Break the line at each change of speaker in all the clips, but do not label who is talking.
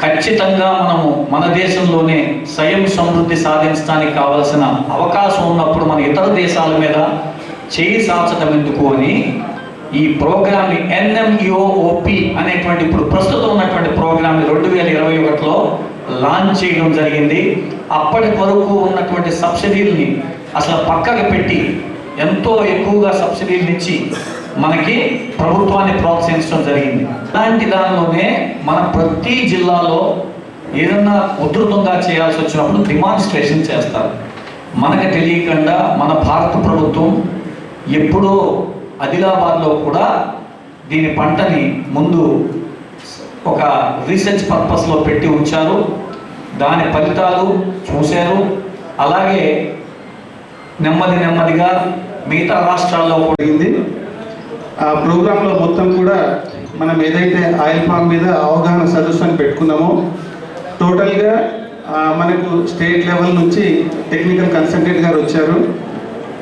ఖచ్చితంగా మనము మన దేశంలోనే స్వయం సమృద్ధి సాధించడానికి కావలసిన అవకాశం ఉన్నప్పుడు మన ఇతర దేశాల మీద చేయి సాచడం ఎందుకు అని ఈ ప్రోగ్రామ్ని ఎన్ఎంఈఓఓపి అనేటువంటి ఇప్పుడు ప్రస్తుతం ఉన్నటువంటి ప్రోగ్రామ్ని రెండు వేల ఇరవై ఒకటిలో లాంచ్ చేయడం జరిగింది. అప్పటి వరకు ఉన్నటువంటి సబ్సిడీల్ని అసలు పక్కకు పెట్టి ఎంతో ఎక్కువగా సబ్సిడీలు ఇచ్చి మనకి ప్రభుత్వాన్ని ప్రోత్సహించడం జరిగింది. అలాంటి దానిలోనే మన ప్రతి జిల్లాలో ఏదన్నా ఉధృతంగా చేయాల్సి వచ్చినప్పుడు డిమాన్స్ట్రేషన్ చేస్తారు. మనకు తెలియకుండా మన భారత ప్రభుత్వం ఎప్పుడో ఆదిలాబాద్లో కూడా దీని పంటని ముందు ఒక రీసెర్చ్ పర్పస్లో పెట్టి ఉంచారు. దాని ఫలితాలు చూశారు. అలాగే నెమ్మది నెమ్మదిగా మిగతా రాష్ట్రాల్లో కూడా
ఆ ప్రోగ్రాంలో మొత్తం కూడా మనం ఏదైతే ఆయిల్ పామ్ మీద అవగాహన సదస్సు అని పెట్టుకున్నామో టోటల్గా మనకు స్టేట్ లెవెల్ నుంచి టెక్నికల్ కన్సల్టెంట్ గారు వచ్చారు.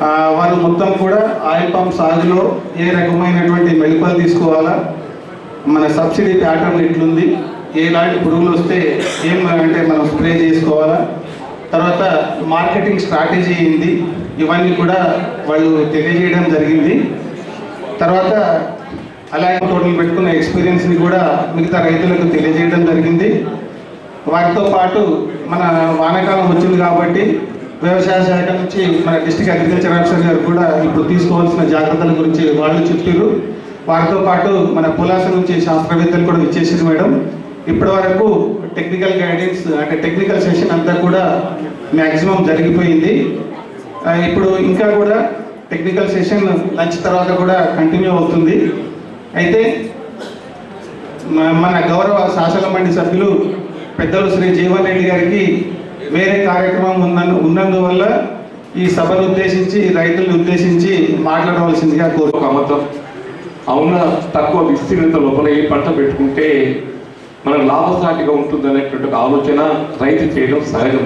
వారు వాళ్ళు మొత్తం కూడా ఆయిల్ పామ్ సాగులో ఏ రకమైనటువంటి మెళుకువలు తీసుకోవాలా మన సబ్సిడీ ప్యాటర్న్ ఎట్లుంది ఎలాంటి పురుగులు వస్తే ఏం అంటే మనం స్ప్రే చేసుకోవాలా తర్వాత మార్కెటింగ్ స్ట్రాటజీ ఏంది ఇవన్నీ కూడా వాళ్ళు తెలియజేయడం జరిగింది. తర్వాత అలాగే తోటలు పెట్టుకున్న ఎక్స్పీరియన్స్ని కూడా మిగతా రైతులకు తెలియజేయడం జరిగింది. వాటితో పాటు మన వానాకాలం వచ్చింది కాబట్టి వ్యవసాయ శాఖ నుంచి మన డిస్టిక్ అగ్రికల్చర్ ఆఫీసర్ గారు కూడా ఇప్పుడు తీసుకోవాల్సిన జాగ్రత్తల గురించి వాళ్ళు చెప్పారు. వారితో పాటు మన పులాస నుంచి శాస్త్రవేత్తలు కూడా ఇచ్చేసారు మేడం. ఇప్పటి వరకు టెక్నికల్ గైడెన్స్ అంటే టెక్నికల్ సెషన్ అంతా కూడా మ్యాక్సిమం జరిగిపోయింది. ఇప్పుడు ఇంకా కూడా టెక్నికల్ సెషన్ లంచ్ తర్వాత కూడా కంటిన్యూ అవుతుంది. అయితే మన గౌరవ శాసన మండలి సభ్యులు పెద్దలు శ్రీ జీవన్ రెడ్డి గారికి వేరే కార్యక్రమం ఉన్నందు ఉన్నందువల్ల ఈ సభను ఉద్దేశించి రైతులను ఉద్దేశించి మాట్లాడవలసిందిగా కోరు
ఒక అబద్ధం. తక్కువ విస్తీర్ణత లోపల ఏ పంట పెట్టుకుంటే మనం లాభసాటిగా ఉంటుంది అనేటువంటి ఆలోచన రైతు చేయడం సహజం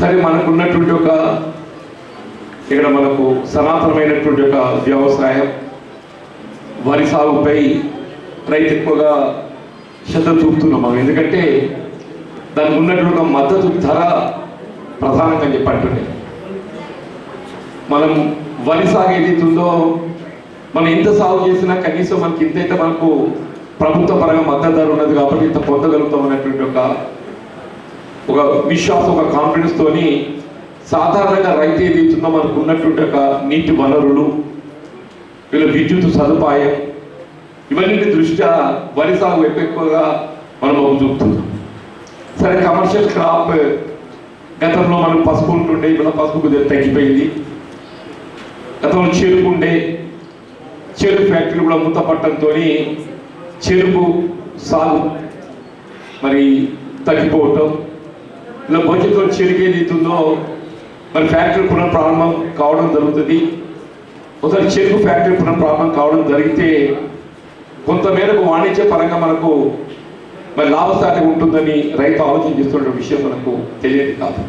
సరే మనకున్నటువంటి ఒక ఇక్కడ మనకు సనాతనమైనటువంటి ఒక వ్యవసాయం వరి సాగుపై రైతు ఎక్కువగా శ్రద్ధ చూపుతున్నాం మనం. ఎందుకంటే దానికి ఉన్నటువంటి ఒక మద్దతు ధర ప్రధానంగా చెప్పండి మనం వరి సాగు ఏదైతుందో మనం ఎంత సాగు చేసినా కనీసం మనకి ఇంతైతే మనకు ప్రభుత్వ పరంగా మద్దతు ధర ఉన్నది కాబట్టి ఇంత పొందగలుగుతాం అనేటువంటి ఒక ఒక విశ్వాసం ఒక కాన్ఫిడెన్స్ తోని సాధారణంగా రైతు ఏదైతుందో మనకు ఉన్నటువంటి ఒక నీటి వనరులు వీళ్ళ విద్యుత్ సదుపాయం ఇవన్నీ దృష్ట్యా వరి సాగు ఎక్కువ ఎక్కువగా మనం చూపుతున్నాం. సరే కమర్షియల్ క్రాప్ గతంలో మనం పసుపు ఉంటుండే ఇప్పుడు పసుపు కొద్దిగా తగ్గిపోయింది. గతంలో చెరుకు ఉండే చెరుకు ఫ్యాక్టరీ కూడా మూతపట్టడంతో చెరుకు సాగు మరి తగ్గిపోవటం. ఇలా భవిష్యత్తులో చెరుకు ఏది ఇస్తుందో మరి ఫ్యాక్టరీ పునఃప్రారంభం కావడం జరుగుతుంది. ఒకసారి చెరుకు ఫ్యాక్టరీ పునఃప్రారంభం కావడం జరిగితే కొంతమేరకు వాణిజ్య పరంగా మనకు మరి లాభసాటి ఉంటుందని రైతు ఆలోచన చేస్తున్న విషయం మనకు తెలియదు కాదు.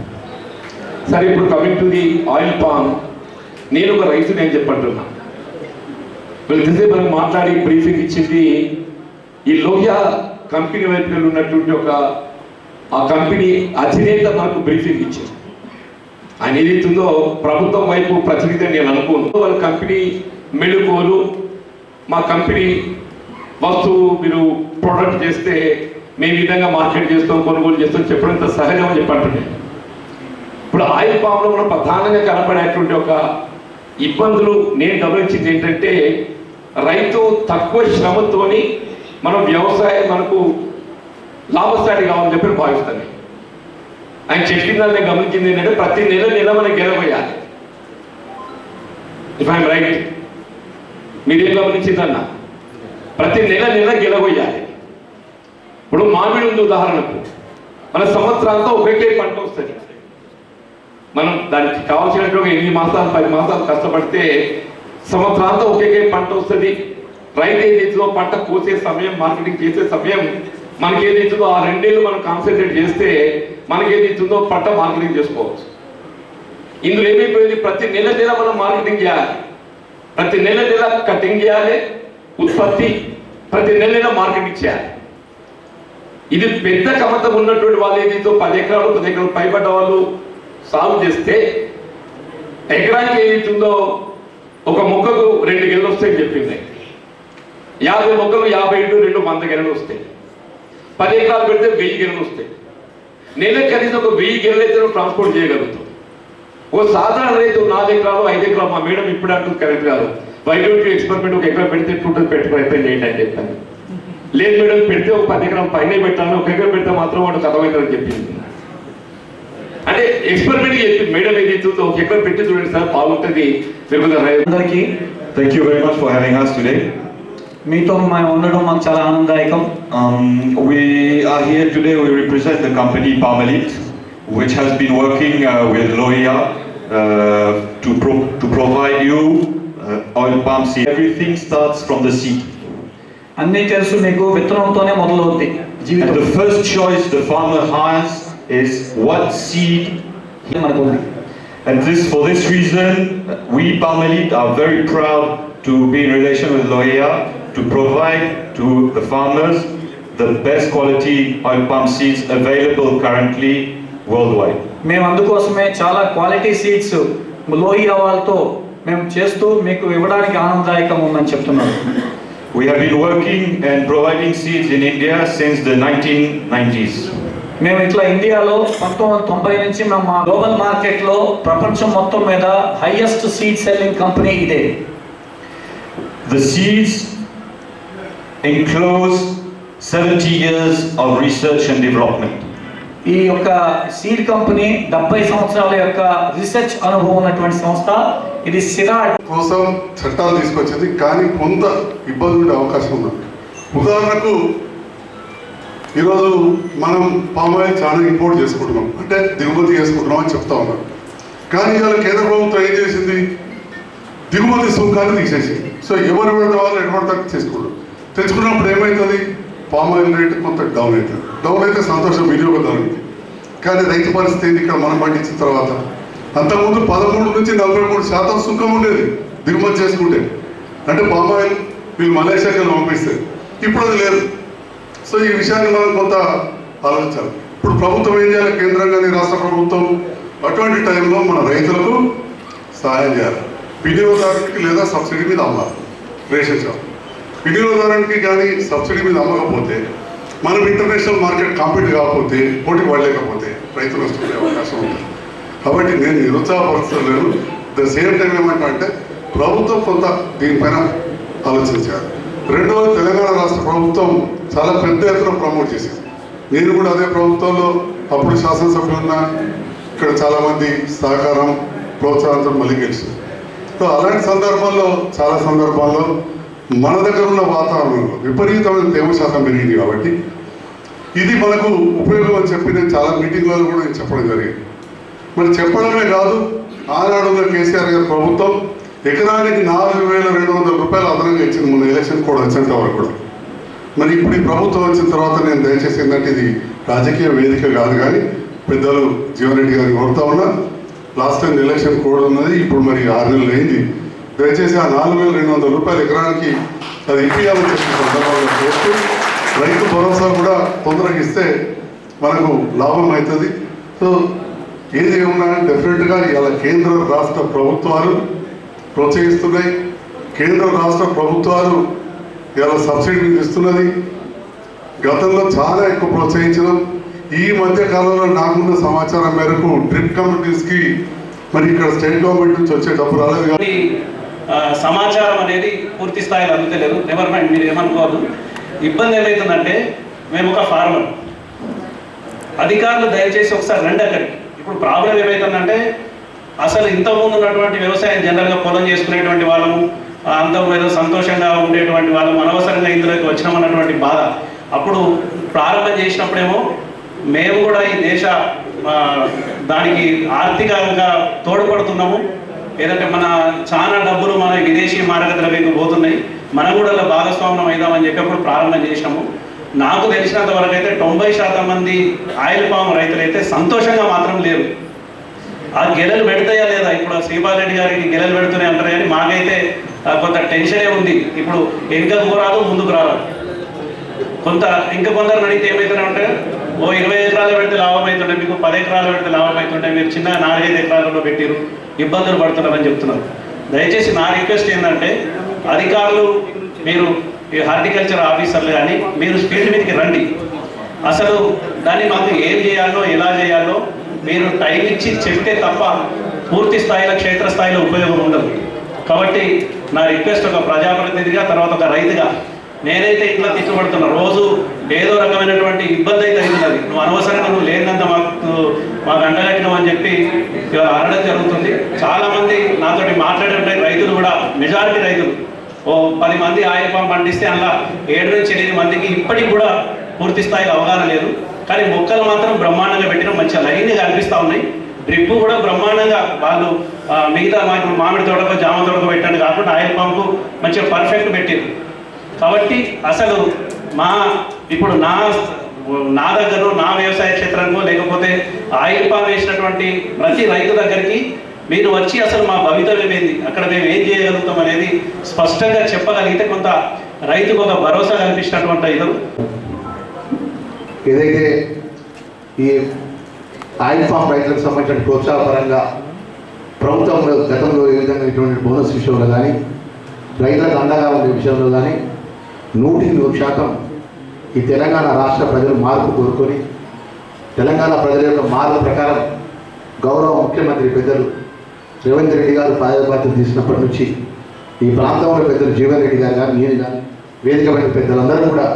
సరే ఇప్పుడు coming to the oil palm నేను ఒక రైతు నేను చెప్పంటున్నా. వీళ్ళకి మనం మాట్లాడి బ్రీఫింగ్ ఇచ్చింది ఈ లోహియా కంపెనీ వైపు ఉన్నటువంటి ఒక ఆ కంపెనీ అధినేత మనకు బ్రీఫింగ్ ఇచ్చింది ఆయన ఏదైతుందో ప్రభుత్వం వైపు ప్రతినిధి నేను అనుకోను. వాళ్ళ కంపెనీ మెళుకోలు మా కంపెనీ వస్తువు మీరు ప్రొడక్ట్ చేస్తే మేము విధంగా మార్కెట్ చేస్తాం కొనుగోలు చేస్తాం చెప్పడం ఇంత సహజం అని చెప్పండి ఇప్పుడు ఆయిల్ పామ్లో కూడా ప్రధానంగా కనపడేటువంటి ఒక ఇబ్బందులు నేను గమనించింది ఏంటంటే రైతు తక్కువ శ్రమతోని మనం వ్యవసాయం మనకు లాభసాటి కావాలని చెప్పి భావిస్తాను. ఆయన చెప్పిన దాన్ని గమనించింది ఏంటంటే ప్రతి నెల నెల మనం గెలవేయాలి ఇఫ్ ఐఎమ్ రైట్ మీరేం గమనించిందన్న? ప్రతి నెల నెల గెలవేయాలి ఇప్పుడు మామిడి ఉంది ఉదాహరణకు. మన సంవత్సరాలతో ఒకటే పంట వస్తుంది. మనం దానికి కావాల్సినటువంటి ఎనిమిది మాసాలు పది మాసాలు కష్టపడితే సంవత్సరాలతో ఒకే పంట వస్తుంది. రైతు ఏదైతుందో పంట కోసే సమయం మార్కెటింగ్ చేసే సమయం మనకి ఏదైతుందో ఆ రెండేళ్ళు మనం కాన్సన్ట్రేట్ చేస్తే మనకి ఇస్తుందో పంట మార్కెటింగ్ చేసుకోవచ్చు. ఇందులో ఏమైపోయింది? ప్రతి నెల నెల మనం మార్కెటింగ్ చేయాలి. ప్రతి నెల నెల కటింగ్ చేయాలి. ఉత్పత్తి ప్రతి నెల నెల మార్కెటింగ్ చేయాలి ఇది పెద్ద కమతం ఉన్నటువంటి వాళ్ళు ఏదైతే పది ఎకరాలు పది ఎకరాలు పైబడ్డ వాళ్ళు సాగు చేస్తే ఎకరానికి ఏదైతుందో ఒక మొక్కకు రెండు గెలలు వస్తాయని చెప్పింది. యాభై మొక్కలు యాభై ఇంటూ రెండు వంద గెలలు వస్తాయి. పది ఎకరాలు పెడితే వెయ్యి గెలలు వస్తాయి. నెలకు కనీసం ఒక వెయ్యి గెలలు అయితే ట్రాన్స్పోర్ట్ చేయగలుగుతాం. ఓ సాధారణ రైతు నాలుగు ఎకరాలు ఐదు ఎకరాలు మా మేడం ఇప్పుడు అంటుంది కరెక్ట్ కాదు. వైద్యుడికి ఎక్స్పెరిమెంట్ ఒక ఎకరం పెడితే టూ పెట్టి ప్రయత్నం చేయండి అని చెప్పాను. లేదు మేడం పెడితే ఒక పది ఎకరం పైన పెట్టాను ఒక ఎకరం పెడితే మాత్రం వాడు అర్థమవుతుందని చెప్పింది. అంటే ఎక్స్పెరిమెంట్ చెప్పి మేడం ఏది చూస్తే ఒక ఎకరం పెట్టి చూడండి సార్ బాగుంటుంది. మీరు
అందరికీ
thank you very much for having us today
మీతో మేము ఉండడం మాకు చాలా ఆనందదాయకం
Um, we are here today, we represent the company Parmalit, which has been working uh, with Loia uh, to, pro- to provide you uh, oil palm seed. Everything starts from the seed.
అన్నీ తెలుసు మీకు విత్తనంతోనే మొదలవుద్ది
And
జీవితం
the first choice the farmer has is what seed.
మనకు ఉంది
And this, for this reason, we Parmalit are very proud to be in relation with Loia to provide to the farmers the best quality oil palm seeds available currently worldwide.
మేము అందుకోసమే చాలా quality seeds Lohia వాళ్ళతో మేము చేస్తూ మీకు ఇవ్వడానికి ఆనందదాయకం ఉందని చెప్తున్నాను
We have been working and providing seeds in India since the 1990s.
మేము ఇట్లా ఇండియాలో పంతొమ్మిది వందల తొంభై నుంచి మేము మా గ్లోబల్ మార్కెట్లో ప్రపంచం మొత్తం మీద హైయెస్ట్ సీడ్ సెల్లింగ్ కంపెనీ ఇదే
The seeds enclose 70 years of research and development.
ఈ యొక్క సీడ్ కంపెనీ డెబ్బై సంవత్సరాల యొక్క రీసెర్చ్ అనుభవం ఉన్నటువంటి సంస్థ ఇది సిరాడ్
కోసం చట్టాలు తీసుకొచ్చింది కానీ కొంత ఇబ్బంది ఉండే అవకాశం ఉంది. ఉదాహరణకు ఈరోజు మనం పామాయిల్ చాలా ఇంపోర్ట్ చేసుకుంటున్నాం. అంటే దిగుమతి చేసుకుంటున్నాం అని చెప్తా ఉన్నాం కానీ ఇవాళ కేంద్ర ప్రభుత్వం ఏం చేసింది? దిగుమతి సుంకాన్ని తీసేసింది. సో ఎవరు పడితే వాళ్ళు ఎటువంటి తీసుకుంటారు తెచ్చుకున్నప్పుడు ఏమవుతుంది పామాయిల్ రేటు కొంత డౌన్ అవుతుంది. డౌన్ అయితే సంతోషం వినియోగదారునికి కానీ రైతు పరిస్థితి ఏంది? ఇక్కడ మనం పండించిన తర్వాత అంతకుముందు పదమూడు నుంచి నలభై మూడు శాతం సుఖం ఉండేది దిగుమతి చేసుకుంటే. అంటే పామాయిల్ వీళ్ళు మలేషియాకి వెళ్ళి పంపిస్తే. ఇప్పుడు అది లేదు. సో ఈ విషయాన్ని మనం కొంత ఆలోచించాలి. ఇప్పుడు ప్రభుత్వం ఏం చేయాలి? కేంద్రం కానీ రాష్ట్ర ప్రభుత్వం అటువంటి టైంలో మన రైతులకు సహాయం చేయాలి. వినియోగదారునికి లేదా సబ్సిడీ మీద అమ్మాలి రేషన్ షాప్ వినియోగదారునికి కానీ సబ్సిడీ మీద అమ్మకపోతే మనం ఇంటర్నేషనల్ మార్కెట్ కాంపీట్ కాకపోతే పోటీ పడలేకపోతే రైతులు నష్టపోయే అవకాశం ఉంది కాబట్టి నేను నిరుత్సాహపరుస్తలేను ద సేమ్ టైం ఏమంటే అంటే ప్రభుత్వం కొంత దీనిపైన ఆలోచించాలి. రెండవది తెలంగాణ రాష్ట్ర ప్రభుత్వం చాలా పెద్ద ఎత్తున ప్రమోట్ చేసింది. నేను కూడా అదే ప్రభుత్వంలో అప్పుడు శాసనసభ్యులున్నా ఇక్కడ చాలామంది సహకారం ప్రోత్సాహంతో మళ్ళీ గెలిచింది. సో అలాంటి సందర్భాల్లో చాలా సందర్భాల్లో మన దగ్గర ఉన్న వాతావరణంలో విపరీతమైన తేమ శాతం పెరిగింది కాబట్టి ఇది మనకు ఉపయోగం అని చెప్పి నేను చాలా మీటింగ్లలో కూడా నేను చెప్పడం జరిగింది. మరి చెప్పడమే కాదు ఆనాడు కేసీఆర్ గారి ప్రభుత్వం ఎకరానికి నాలుగు వేల రెండు వందల రూపాయలు అదనంగా ఇచ్చింది. మొన్న ఎలక్షన్ కూడా వచ్చేంత వరకు కూడా. మరి ఇప్పుడు ఈ ప్రభుత్వం వచ్చిన తర్వాత నేను దయచేసి ఏంటంటే ఇది రాజకీయ వేదిక కాదు కానీ పెద్దలు జీవన్ రెడ్డి గారిని కోరుతా ఉన్నా. లాస్ట్ టైం ఎలక్షన్ కోడ్ ఉన్నది ఇప్పుడు మరి ఆరు నెలలు అయింది. దయచేసి ఆ నాలుగు వేల రెండు వందల రూపాయలు ఎకరానికి అది ఇప్పించాలని చెప్పిన సందర్భంగా కోరుతూ రైతు భరోసా కూడా తొందరగా ఇస్తే మనకు లాభం అవుతుంది. సో ఏది ఏమన్నా డెఫినెట్గా ఇవాళ కేంద్ర రాష్ట్ర ప్రభుత్వాలు ప్రోత్సహిస్తున్నాయి. కేంద్ర రాష్ట్ర ప్రభుత్వాలు ఇవాళ సబ్సిడీ ఇస్తున్నది గతంలో చాలా ఎక్కువ ప్రోత్సహించడం ఈ మధ్య కాలంలో నాకున్న సమాచారం మేరకు డ్రిప్ కమిటీస్కి మరి ఇక్కడ స్టేట్ గవర్నమెంట్ నుంచి వచ్చే డబ్బు రాలేదు కాబట్టి
సమాచారం అనేది పూర్తి స్థాయిలో అందుతలేదు. నెవర్ మైండ్ మీరు ఏమనుకోవద్దు. ఇబ్బంది ఏమవుతుందంటే మేము ఒక ఫార్మర్. అధికారులు దయచేసి ఒకసారి రండి అక్కడికి. ఇప్పుడు ప్రాబ్లం ఏమవుతుందంటే అసలు ఇంతకుముందు ఉన్నటువంటి వ్యవసాయం జనరల్గా పొలం చేసుకునేటువంటి వాళ్ళము ఆ, అంత ఏదో సంతోషంగా ఉండేటువంటి వాళ్ళము అనవసరంగా ఇందులోకి వచ్చినామన్నటువంటి బాధ. అప్పుడు ప్రారంభం చేసినప్పుడేమో మేము కూడా ఈ దేశ దానికి ఆర్థికంగా తోడ్పడుతున్నాము. ఏదంటే మన చాలా డబ్బులు మన విదేశీ మారక పోతున్నాయి. మనం కూడా అలా భాగస్వామ్యం అయిదామని చెప్పి ప్రారంభం చేసినాము. నాకు తెలిసినంత వరకు అయితే తొంభై శాతం మంది ఆయిల్ పాము రైతులైతే సంతోషంగా మాత్రం లేరు. ఆ గెలలు పెడతాయా లేదా? ఇప్పుడు శ్రీపాల్ రెడ్డి గారికి గెలలు పెడుతూనే అంటారు కానీ మాకైతే కొంత టెన్షనే ఉంది. ఇప్పుడు వెనుకకు రాదు ముందుకు రాదు కొంత ఇంకా కొందరు అడిగితే ఏమవుతుందంటే ఉంటే ఓ ఇరవై ఎకరాలు పెడితే లాభం అవుతుండే మీకు పది ఎకరాలు పెడితే లాభం అవుతుండే మీరు చిన్న నాలుగైదు ఎకరాలలో పెట్టిరు ఇబ్బందులు పడుతున్నారని చెప్తున్నారు. దయచేసి నా రిక్వెస్ట్ ఏంటంటే అధికారులు మీరు ఈ హార్టికల్చర్ ఆఫీసర్లు కానీ మీరు ఫీల్డ్ మీదకి రండి. అసలు దాన్ని మాకు ఏం చేయాలో ఎలా చేయాలో మీరు టైం ఇచ్చి చెప్తే తప్ప పూర్తి స్థాయిలో క్షేత్రస్థాయిలో ఉపయోగం ఉండదు. కాబట్టి నా రిక్వెస్ట్ ఒక ప్రజాప్రతినిధిగా తర్వాత ఒక రైతుగా నేనైతే ఇట్లా తిట్టుబడుతున్నా రోజు ఏదో రకమైనటువంటి ఇబ్బంది అయితే అవుతున్నది నువ్వు అనవసరంగా నువ్వు లేనంత మాకు మాకు అండగట్టినావు అని చెప్పి అనడం జరుగుతుంది. చాలా మంది నాతోటి మాట్లాడే రైతులు కూడా మెజారిటీ రైతులు ఓ పది మంది ఆయిల్ పండిస్తే అలా ఏడు నుంచి ఎనిమిది మందికి ఇప్పటికి కూడా పూర్తి స్థాయిలో అవగాహన లేదు. కానీ మొక్కలు మాత్రం బ్రహ్మాండంగా పెట్టిన మంచిగా లైన్గా అనిపిస్తూ ఉన్నాయి. డ్రిప్ కూడా బ్రహ్మాండంగా వాళ్ళు మిగతా మాకు మామిడి తోటకు జామ తోటకు పెట్టండి కాకుండా ఆయిల్ పంపు మంచిగా పర్ఫెక్ట్ పెట్టారు కాబట్టి అసలు మా ఇప్పుడు నా నా దగ్గర నా వ్యవసాయ క్షేత్రంలో లేకపోతే ఆయిల్ పామ్ వేసినటువంటి ప్రతి రైతు దగ్గరికి మీరు వచ్చి అసలు మా భవితవ్యం ఏంది? అక్కడ మేము ఏం చేయగలుగుతాం అనేది స్పష్టంగా చెప్పగలిగితే కొంత రైతుకు ఒక భరోసా కల్పించినటువంటి ఇదం
ఏదైతే ఈ ఆయిల్ ఫామ్ రైతులకు సంబంధించిన ప్రోత్సాహపరంగా ప్రభుత్వంలో గతంలో ఏ విధంగా ఇటువంటి బోనస్ విషయంలో కానీ రైతులకు అండగా ఉండే విషయంలో కానీ నూటికి నూరు శాతం ఈ తెలంగాణ రాష్ట్ర ప్రజలు మార్పు కోరుకొని తెలంగాణ ప్రజల యొక్క మార్పు ప్రకారం గౌరవ ముఖ్యమంత్రి పెద్దలు రేవంత్ రెడ్డి గారు బాధ్యతలు తీసినప్పటి నుంచి ఈ ప్రాంతంలో పెద్దలు జీవన్ రెడ్డి గారు కానీ నేను కానీ వేదికమైన పెద్దలందరూ కూడా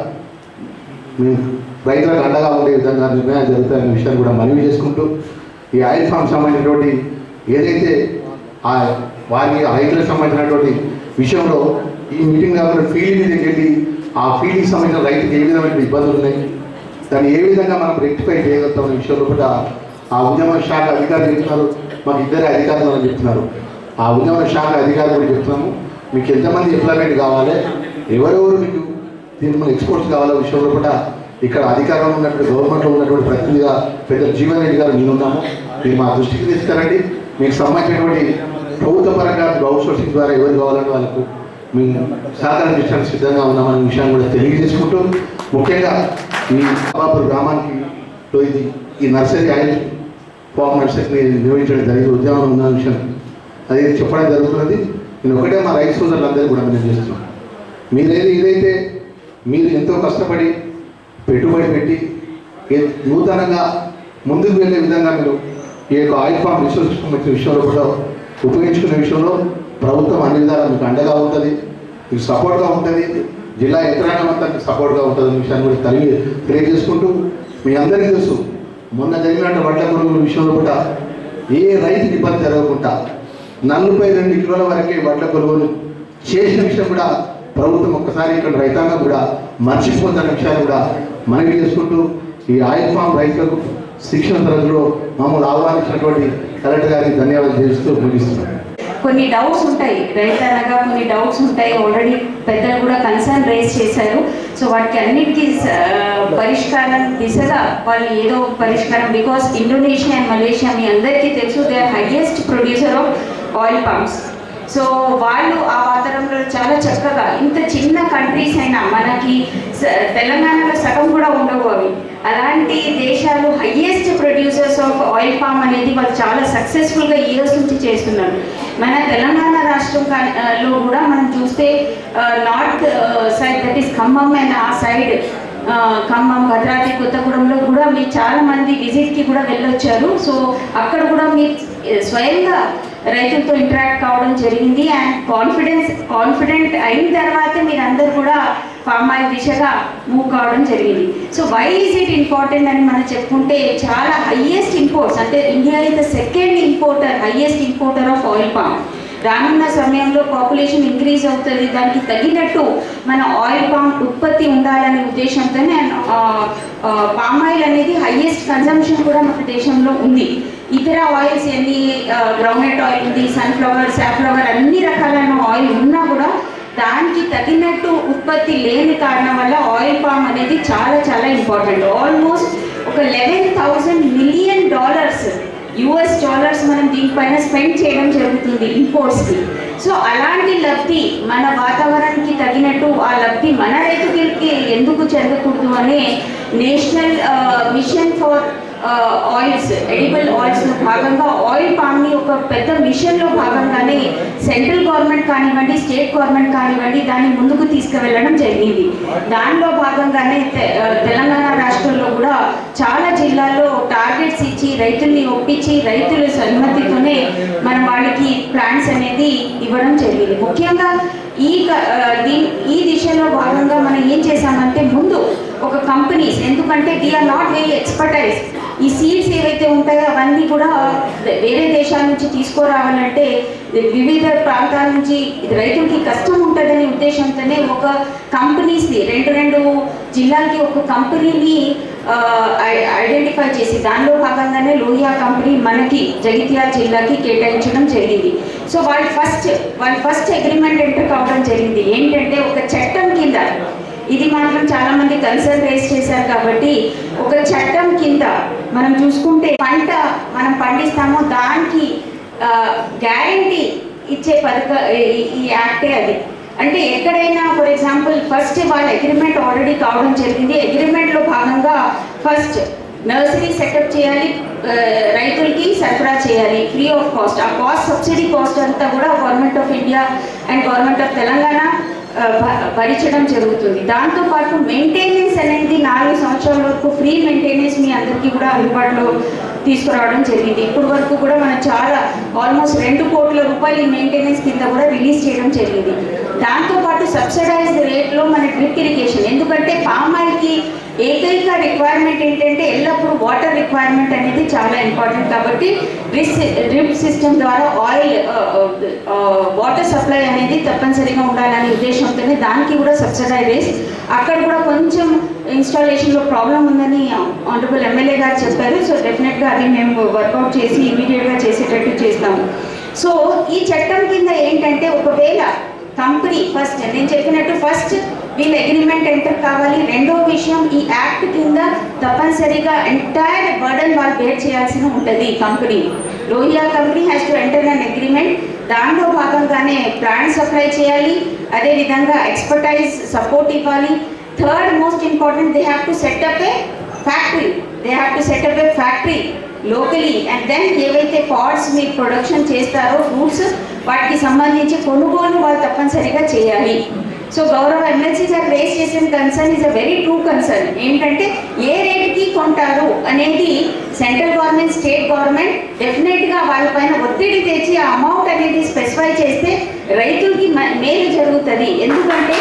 మేము రైతులకు అండగా ఉండే విధంగా నిర్ణయాలు జరుగుతాయనే విషయాన్ని కూడా మనవి చేసుకుంటూ ఈ ఆయిల్ ఫామ్ సంబంధించినటువంటి ఏదైతే ఆ వారికి రైతులకు సంబంధించినటువంటి విషయంలో ఈ మీటింగ్ కాకుండా ఫీల్డ్ మీదకి వెళ్ళి ఆ ఫీల్డ్కి సంబంధించిన రైతుకి ఏ విధమైన ఇబ్బందులు ఉన్నాయి? దాన్ని ఏ విధంగా మనం రెక్టిఫై చేయగలుగుతాం అనే విషయంలో కూడా ఆ ఉద్యమ శాఖ అధికారులు చెప్తున్నారు. మాకు ఇద్దరే అధికారులు అని చెప్తున్నారు. ఆ ఉద్యమ శాఖ అధికారులు కూడా చెప్తున్నాము. మీకు ఎంతమంది ఎంప్లాయ్మెంట్ కావాలి? ఎవరెవరు మీకు దీనికి మన ఎక్స్పోర్ట్స్ కావాలో విషయంలో కూడా ఇక్కడ అధికారంలో ఉన్నటువంటి గవర్నమెంట్లో ఉన్నటువంటి ప్రతినిధిగా పెద్ద జీవన్ రెడ్డి గారు నేనున్నాము మీరు మా దృష్టికి తీసుకురండి. మీకు సంబంధించినటువంటి ప్రభుత్వ పరంగా అవుట్ సోర్సింగ్ ద్వారా ఎవరు కావాలంటే వాళ్ళకు మేము సహకరించడానికి సిద్ధంగా ఉన్నామనే విషయాన్ని కూడా తెలియజేసుకుంటూ ముఖ్యంగా ఈ బాబాపూర్ గ్రామానికి ఇది ఈ నర్సరీ ఆయిల్ ఫామ్ నర్సరీని నిర్వహించడం జరిగింది ఉద్యమం ఉన్న విషయం అది చెప్పడం జరుగుతున్నది. నేను ఒకటే మా రైతు సోదరులందరూ కూడా నేను చేస్తున్నాం మీరేది ఇదైతే మీరు ఎంతో కష్టపడి పెట్టుబడి పెట్టి నూతనంగా ముందుకు వెళ్ళే విధంగా మీరు ఈ యొక్క ఆయిల్ ఫామ్ రిసోర్స్ విషయంలో కూడా ఉపయోగించుకునే విషయంలో ప్రభుత్వం అన్ని విధాలా మీకు అండగా ఉంటుంది మీకు సపోర్ట్గా ఉంటుంది జిల్లా యంత్రాంగం అంతా మీకు సపోర్ట్గా ఉంటుంది అనే విషయాన్ని కూడా తెలియ తెలియజేసుకుంటూ మీ అందరికీ తెలుసు. మొన్న జరిగినట్టు వడ్ల కొనుగోలు విషయంలో కూడా ఏ రైతుకి ఇబ్బంది జరగకుండా నలభై రెండు కిలోల వరకే వడ్ల కొనుగోలు చేసిన విషయం కూడా ప్రభుత్వం ఒక్కసారి ఇక్కడ రైతాంగం కూడా మర్చిపోతున్న విషయాన్ని కూడా మనవి చేసుకుంటూ ఈ ఆయిల్ ఫామ్ రైతులకు శిక్షణ తరగతిలో మమ్మల్ని ఆహ్వానించినటువంటి కలెక్టర్ గారికి ధన్యవాదాలు చేస్తూ ముగిస్తున్నాను.
కొన్ని డౌట్స్ ఉంటాయి. రైతు అనగా కొన్ని డౌట్స్ ఉంటాయి. ఆల్రెడీ పెద్దలు కూడా కన్సర్న్ రేస్ చేశారు. సో వాటికి అన్నిటికీ పరిష్కారం దిశగా వాళ్ళు ఏదో పరిష్కారం బికాస్ ఇండోనేషియా అండ్ మలేషియా మీ అందరికీ తెలుసు they are highest producer of oil pumps so వాళ్ళు ఆ వాతావరణంలో చాలా చక్కగా ఇంత చిన్న కంట్రీస్ అయినా మనకి తెలంగాణలో సగం కూడా ఉండవు అవి. అలాంటి దేశాలు highest producers of oil palm అనేది వాళ్ళు చాలా సక్సెస్ఫుల్గా ఇయర్స్ నుంచి చేస్తున్నారు. మన తెలంగాణ రాష్ట్రం కా- లో కూడా మనం చూస్తే north side that is Khammam and ఆ సైడ్ ఖమ్మం భద్రాద్రి కొత్తగూడెంలో కూడా మీరు చాలా మంది విజిట్కి కూడా వెళ్ళొచ్చారు. సో అక్కడ కూడా మీరు స్వయంగా రైతులతో ఇంటరాక్ట్ కావడం జరిగింది అండ్ కాన్ఫిడెన్స్ కాన్ఫిడెంట్ అయిన తర్వాత మీరందరూ కూడా ఫామ్ ఆయిల్ దిశగా మూవ్ కావడం జరిగింది. So why is it important అని మనం చెప్పుకుంటే చాలా హయ్యెస్ట్ ఇంపోర్ట్స్ అంటే India is the second importer highest importer of oil palm రానున్న సమయంలో పాపులేషన్ ఇంక్రీజ్ అవుతుంది. దానికి తగినట్టు మన ఆయిల్ పామ్ ఉత్పత్తి ఉండాలనే ఉద్దేశంతోనే పామ్ ఆయిల్ అనేది హైయెస్ట్ కన్సంప్షన్ కూడా మన దేశంలో ఉంది. ఇతర ఆయిల్స్ ఎన్ని గ్రౌండ్నట్ ఆయిల్ ఉంది సన్ఫ్లవర్ సాఫ్లవర్ అన్ని రకాలైన ఆయిల్ ఉన్నా కూడా దానికి తగినట్టు ఉత్పత్తి లేని కారణం వల్ల ఆయిల్ పామ్ అనేది చాలా చాలా ఇంపార్టెంట్. ఆల్మోస్ట్ ఒక eleven thousand million dollars US dollars మనం దీనిపైన స్పెండ్ చేయడం జరుగుతుంది ఇంపోర్ట్స్కి సో అలాంటి లబ్ధి మన వాతావరణానికి తగినట్టు ఆ లబ్ధి మన రైతులకి ఎందుకు చెందకూడదు అనే national mission for oils edible oils భాగంగా ఆయిల్ పామ్ని ఒక పెద్ద మిషన్లో భాగంగానే సెంట్రల్ గవర్నమెంట్ కానివ్వండి స్టేట్ గవర్నమెంట్ కానివ్వండి దాన్ని ముందుకు తీసుకువెళ్ళడం జరిగింది. దానిలో భాగంగానే తెలంగాణ రాష్ట్రంలో కూడా చాలా జిల్లాల్లో టార్గెట్స్ ఇచ్చి రైతుల్ని ఒప్పించి రైతుల సన్మతితోనే మనం వాళ్ళకి ప్లాన్స్ అనేది ఇవ్వడం జరిగింది. ముఖ్యంగా ఈ క- దీ- ఈ దిశలో భాగంగా మనం ఏం చేశామంటే ముందు ఒక కంపెనీస్ ఎందుకంటే we are not very expertise ఈ సీడ్స్ ఏవైతే ఉంటాయో అవన్నీ కూడా వేరే దేశాల నుంచి తీసుకురావాలంటే వివిధ ప్రాంతాల నుంచి రైతులకి కష్టం ఉంటుందనే ఉద్దేశంతోనే ఒక కంపెనీస్ని రెండు రెండు జిల్లాలకి ఒక కంపెనీని ఐడెంటిఫై చేసి దానిలో భాగంగానే లోహియా కంపెనీ మనకి జగిత్యాల జిల్లాకి కేటాయించడం జరిగింది. సో వాళ్ళు ఫస్ట్ వాళ్ళు ఫస్ట్ అగ్రిమెంట్ ఎంటర్ కావడం జరిగింది. ఏంటంటే ఒక చట్టం కింద ఇది మాత్రం చాలామంది కన్సర్న్ రేస్ చేశారు కాబట్టి ఒక చట్టం కింద మనం చూసుకుంటే పంట మనం పండిస్తామో దానికి గ్యారంటీ ఇచ్చే పథక ఈ- యాక్టే అది. అంటే ఎక్కడైనా ఫర్ ఎగ్జాంపుల్ ఫస్ట్ వాళ్ళ అగ్రిమెంట్ ఆల్రెడీ కావడం జరిగింది. అగ్రిమెంట్లో భాగంగా ఫస్ట్ నర్సరీ సెటప్ చేయాలి రైతులకి సరఫరా చేయాలి ఫ్రీ ఆఫ్ కాస్ట్ ఆ కాస్ట్ సబ్సిడీ కాస్ట్ అంతా కూడా government of India and government of Telangana భరించడం జరుగుతుంది. దాంతోపాటు మెయింటెనెన్స్ అనేది నాలుగు సంవత్సరాల వరకు ఫ్రీ మెయింటెనెన్స్ మీ అందరికీ కూడా అందుబాటులో తీసుకురావడం జరిగింది. ఇప్పటి వరకు కూడా మనం చాలా ఆల్మోస్ట్ రెండు కోట్ల రూపాయలు ఈ మెయింటెనెన్స్ కింద కూడా రిలీజ్ చేయడం జరిగింది. దాంతోపాటు సబ్సిడైజ్డ్ రేట్లో మన డ్రిప్ ఇరిగేషన్ ఎందుకంటే పామ్ ఆయిల్కి ఏకైక రిక్వైర్మెంట్ ఏంటంటే ఎల్లప్పుడూ వాటర్ రిక్వైర్మెంట్ అనేది చాలా ఇంపార్టెంట్ కాబట్టి డ్రిప్ డ్రిప్ సిస్టమ్ ద్వారా ఆయిల్ వాటర్ సప్లై అనేది తప్పనిసరిగా ఉండాలనే ఉద్దేశంతోనే దానికి కూడా సబ్సిడైజ్ అక్కడ కూడా కొంచెం ఇన్స్టాలేషన్లో ప్రాబ్లం ఉందని ఆనరబుల్ ఎమ్మెల్యే గారు చెప్పారు. సో డెఫినెట్గా అది మేము వర్కౌట్ చేసి ఇమీడియట్గా చేసేటట్టు చేస్తాము. సో ఈ చట్టం కింద ఏంటంటే ఒకవేళ కంపెనీ ఫస్ట్ నేను చెప్పినట్టు ఫస్ట్ వీళ్ళ అగ్రిమెంట్ ఎంటర్ కావాలి. రెండో విషయం ఈ యాక్ట్ కింద తప్పనిసరిగా ఎంటైర్ బర్డన్ వాళ్ళు బేర్ చేయాల్సి ఉంటుంది company. Lohia company has to enter an agreement దాంట్లో భాగంగానే ప్లాంట్ సప్లై చేయాలి. అదేవిధంగా ఎక్స్పర్టైజ్ సపోర్ట్ ఇవ్వాలి. Third most important they have to set up a factory they have to set up a factory locally and then ఏవైతే parts మీరు production చేస్తారో fruits వాటికి సంబంధించి కొనుగోలు వాళ్ళు తప్పనిసరిగా చేయాలి. సో గౌరవ ఎమ్మెల్సీ గారు రేస్ చేసిన concern is a very true concern ఏంటంటే ఏ రేట్కి కొంటారు అనేది సెంట్రల్ గవర్నమెంట్ స్టేట్ గవర్నమెంట్ డెఫినెట్గా వాళ్ళపైన ఒత్తిడి తెచ్చి ఆ అమౌంట్ అనేది స్పెసిఫై చేస్తే రైతులకి మేలు జరుగుతుంది. ఎందుకంటే